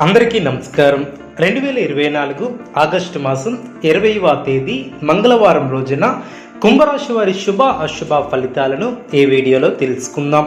అందరికీ నమస్కారం. రెండు వేల ఇరవై నాలుగు ఆగస్టు మాసం ఇరవైవ తేదీ మంగళవారం రోజున కుంభరాశి వారి శుభ అశుభ ఫలితాలను ఈ వీడియోలో తెలుసుకుందాం.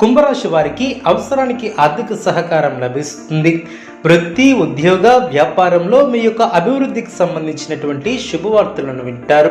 కుంభరాశి వారికి అవసరానికి ఆర్థిక సహకారం లభిస్తుంది. వృత్తి ఉద్యోగ వ్యాపారంలో మీ యొక్క అభివృద్ధికి సంబంధించినటువంటి శుభవార్తలను వింటారు.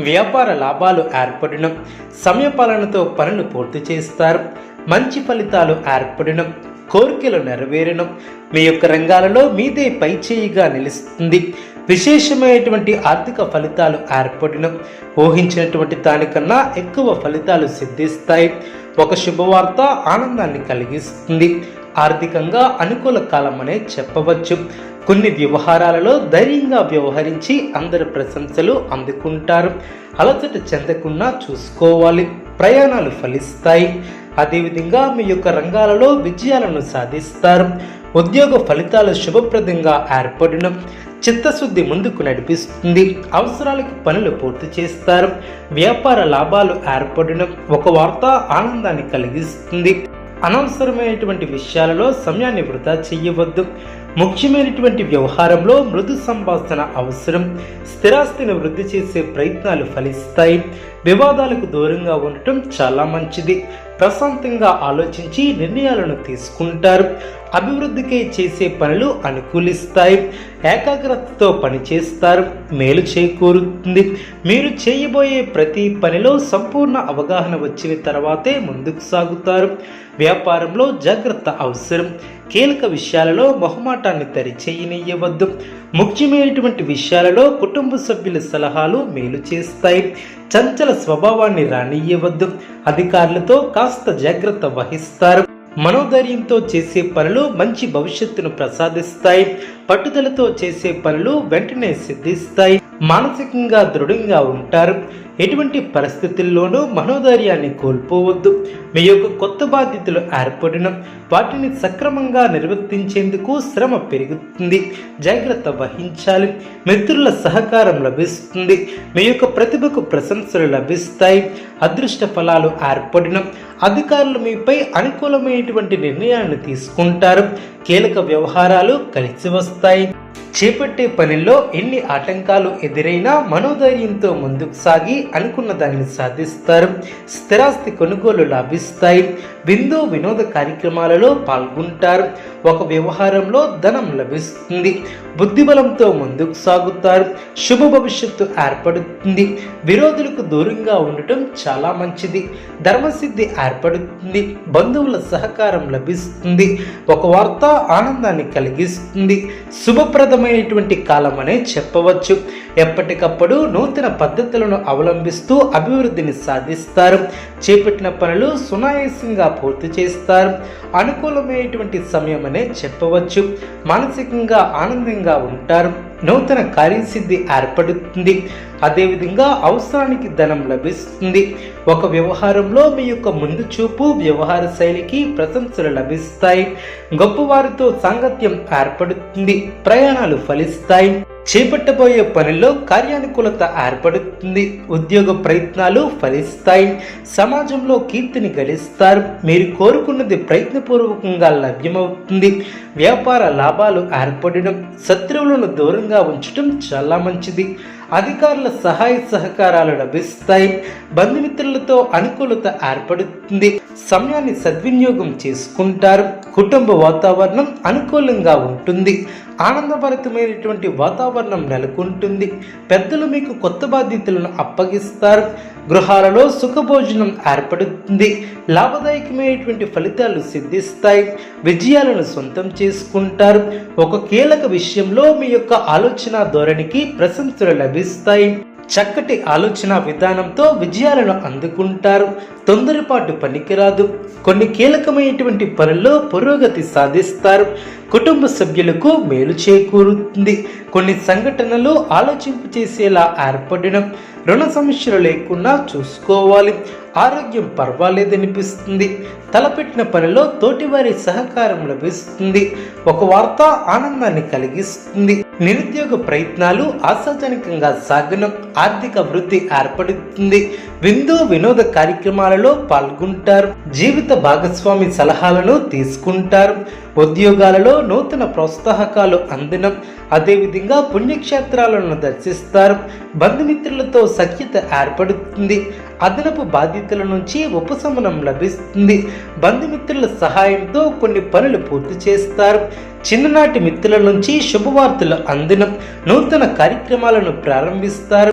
వ్యాపార లాభాలు ఏర్పడడం సమయపాలనతో పనులు పూర్తి చేస్తారు. మంచి ఫలితాలు ఏర్పడడం కోరికలు నెరవేరడం మీ యొక్క రంగాలలో మీదే పైచేయిగా నిలుస్తుంది. విశేషమైనటువంటి ఆర్థిక ఫలితాలు ఏర్పడడం ఊహించినటువంటి దానికన్నా ఎక్కువ ఫలితాలు సిద్ధిస్తాయి. ఒక శుభవార్త ఆనందాన్ని కలిగిస్తుంది. ఆర్థికంగా అనుకూల కాలం అనే చెప్పవచ్చు. కొన్ని వ్యవహారాలలో ధైర్యంగా వ్యవహరించి అందరి ప్రశంసలు అందుకుంటారు. అలసట చెందకుండా చూసుకోవాలి. ప్రయాణాలు ఫలిస్తాయి. అదేవిధంగా మీ యొక్క రంగాలలో విజయాలను సాధిస్తారు. ఉద్యోగ ఫలితాలు శుభప్రదంగా ఏర్పడడం చిత్తశుద్ధి ముందుకు నడిపిస్తుంది. అవసరాలకు పనులు పూర్తి చేస్తారు. వ్యాపార లాభాలు ఏర్పడడం ఒక వార్త ఆనందాన్ని కలిగిస్తుంది. అనవసరమైనటువంటి విషయాలలో సమయాన్ని వృధా చేయవద్దు. ముఖ్యమైనటువంటి వ్యవహారంలో మృదు సంభాషణ అవసరం. స్థిరాస్తిని వృద్ధి చేసే ప్రయత్నాలు ఫలిస్తాయి. వివాదాలకు దూరంగా ఉండటం చాలా మంచిది. ప్రశాంతంగా ఆలోచించి నిర్ణయాలను తీసుకుంటారు. అభివృద్ధికై చేసే పనులు అనుకూలిస్తాయి. ఏకాగ్రతతో పనిచేస్తారు. మేలు చేకూరుతుంది. మీరు చేయబోయే ప్రతి పనిలో సంపూర్ణ అవగాహన వచ్చిన తర్వాతే ముందుకు సాగుతారు. వ్యాపారంలో జాగ్రత్త అవసరం. కీలక విషయాలలో మొహమాటాన్ని తరిచేయనియ్యవద్దు. ముఖ్యమైనటువంటి విషయాలలో కుటుంబ సభ్యుల సలహాలు మేలు చేస్తాయి. చంచల స్వభావాన్ని రానియ్యవద్దు. అధికారులతో కాస్త జాగ్రత్త వహిస్తారు. మనోధైర్యంతో చేసే పనులు మంచి భవిష్యత్తును ప్రసాదిస్తాయి. పట్టుదలతో చేసే పనులు వెంటనే సిద్ధిస్తాయి. మానసికంగా దృఢంగా ఉంటారు. ఎటువంటి పరిస్థితుల్లోనూ మనోధైర్యాన్ని కోల్పోవద్దు. మీ యొక్క కొత్త బాధ్యతలు ఏర్పడడం వాటిని సక్రమంగా నిర్వర్తించేందుకు శ్రమ పెరుగుతుంది. జాగ్రత్త వహించాలి. మిత్రుల సహకారం లభిస్తుంది. మీ యొక్క ప్రతిభకు ప్రశంసలు లభిస్తాయి. అదృష్ట ఫలాలు ఏర్పడడం అధికారులు మీపై అనుకూలమైనటువంటి నిర్ణయాన్ని తీసుకుంటారు. కీలక వ్యవహారాలు కలిసి వస్తాయి. చేపట్టే పనిలో ఎన్ని ఆటంకాలు ఎదురైనా మనోధైర్యంతో ముందుకు సాగి అనుకున్న దానిని సాధిస్తారు. స్థిరాస్తి కొనుగోలు లాభిస్తాయి. విందు వినోద కార్యక్రమాలలో పాల్గొంటారు. ఒక వ్యవహారంలో ధనం లభిస్తుంది. బుద్ధిబలంతో ముందుకు సాగుతారు. శుభ భవిష్యత్తు ఏర్పడుతుంది. విరోధులకు దూరంగా ఉండటం చాలా మంచిది. ధర్మసిద్ధి ఏర్పడుతుంది. బంధువుల సహకారం లభిస్తుంది. ఒక వార్త ఆనందాన్ని కలిగిస్తుంది. శుభప్రదమైనటువంటి కాలం అనే చెప్పవచ్చు. ఎప్పటికప్పుడు నూతన పద్ధతులను అవలంబిస్తూ అభివృద్ధిని సాధిస్తారు. చేపట్టిన పనులు సునాయాసంగా పూర్తి చేస్తారు. అనుకూలమైనటువంటి సమయం అనే చెప్పవచ్చు. మానసికంగా ఆనందంగా ఉంటారు. నూతన కార్యసిద్ధి ఏర్పడుతుంది. అదేవిధంగా అవసరానికి ధనం లభిస్తుంది. ఒక వ్యవహారంలో మీ యొక్క ముందు చూపు వ్యవహార శైలికి ప్రశంసలు లభిస్తాయి. గొప్పవారితో సాంగత్యం ఏర్పడుతుంది. ప్రయాణాలు ఫలిస్తాయి. చేపట్టబోయే పనిలో కార్యానుకూలత ఏర్పడుతుంది. ఉద్యోగ ప్రయత్నాలు ఫలిస్తాయి. సమాజంలో కీర్తిని గడిస్తారు మీరు కోరుకున్నది ప్రయత్నపూర్వకంగా లభ్యమవుతుంది. వ్యాపార లాభాలు ఏర్పడడం శత్రువులను దూరంగా ఉంచడం చాలా మంచిది. అధికారుల సహాయ సహకారాలు లభిస్తాయి. బంధుమిత్రులతో అనుకూలత ఏర్పడుతుంది. సమయాన్ని సద్వినియోగం చేసుకుంటారు. కుటుంబ వాతావరణం అనుకూలంగా ఉంటుంది. ఆనందభరితమైనటువంటి వాతావరణం నెలకొంటుంది. పెద్దలు మీకు కొత్త బాధ్యతలను అప్పగిస్తారు. గృహాలలో సుఖభోజనం ఏర్పడుతుంది. లాభదాయకమైనటువంటి ఫలితాలు సిద్ధిస్తాయి. విజయాలను సొంతం చేసుకుంటారు. ఒక కీలక విషయంలో మీ యొక్క ఆలోచన ధోరణికి ప్రశంసలు లభిస్తాయి. చక్కటి ఆలోచన విధానంతో విజయాలను అందుకుంటారు. తొందరపాటు పనికిరాదు. కొన్ని కీలకమైనటువంటి పనుల్లో పురోగతి సాధిస్తారు. కుటుంబ సభ్యులకు మేలు చేకూరుతుంది. కొన్ని సంఘటనలు ఆలోచింపు చేసేలా ఏర్పడడం రుణ సమస్యలు లేకుండా చూసుకోవాలి. ఆరోగ్యం పర్వాలేదనిపిస్తుంది. తలపెట్టిన పనిలో తోటివారి సహకారం లభిస్తుంది. ఒక వార్త ఆనందాన్ని కలిగిస్తుంది. నిరుద్యోగ ప్రయత్నాలు ఆశాజనకంగా సాగనం ఆర్థిక వృద్ధి ఏర్పడుతుంది. విందు వినోద కార్యక్రమాలలో పాల్గొంటారు. జీవిత భాగస్వామి సలహాలను తీసుకుంటారు. ఉద్యోగాలలో నూతన ప్రోత్సాహకాలు అందడం అదేవిధంగా పుణ్యక్షేత్రాలను దర్శిస్తారు. బంధుమిత్రులతో సఖ్యత ఏర్పడుతుంది. అదనపు బాధ్యతల నుంచి ఉపశమనం లభిస్తుంది. బంధుమిత్రుల సహాయంతో కొన్ని పనులు పూర్తి చేస్తారు. చిన్ననాటి మిత్రుల నుంచి శుభవార్తలు అందడం నూతన కార్యక్రమాలను ప్రారంభిస్తారు.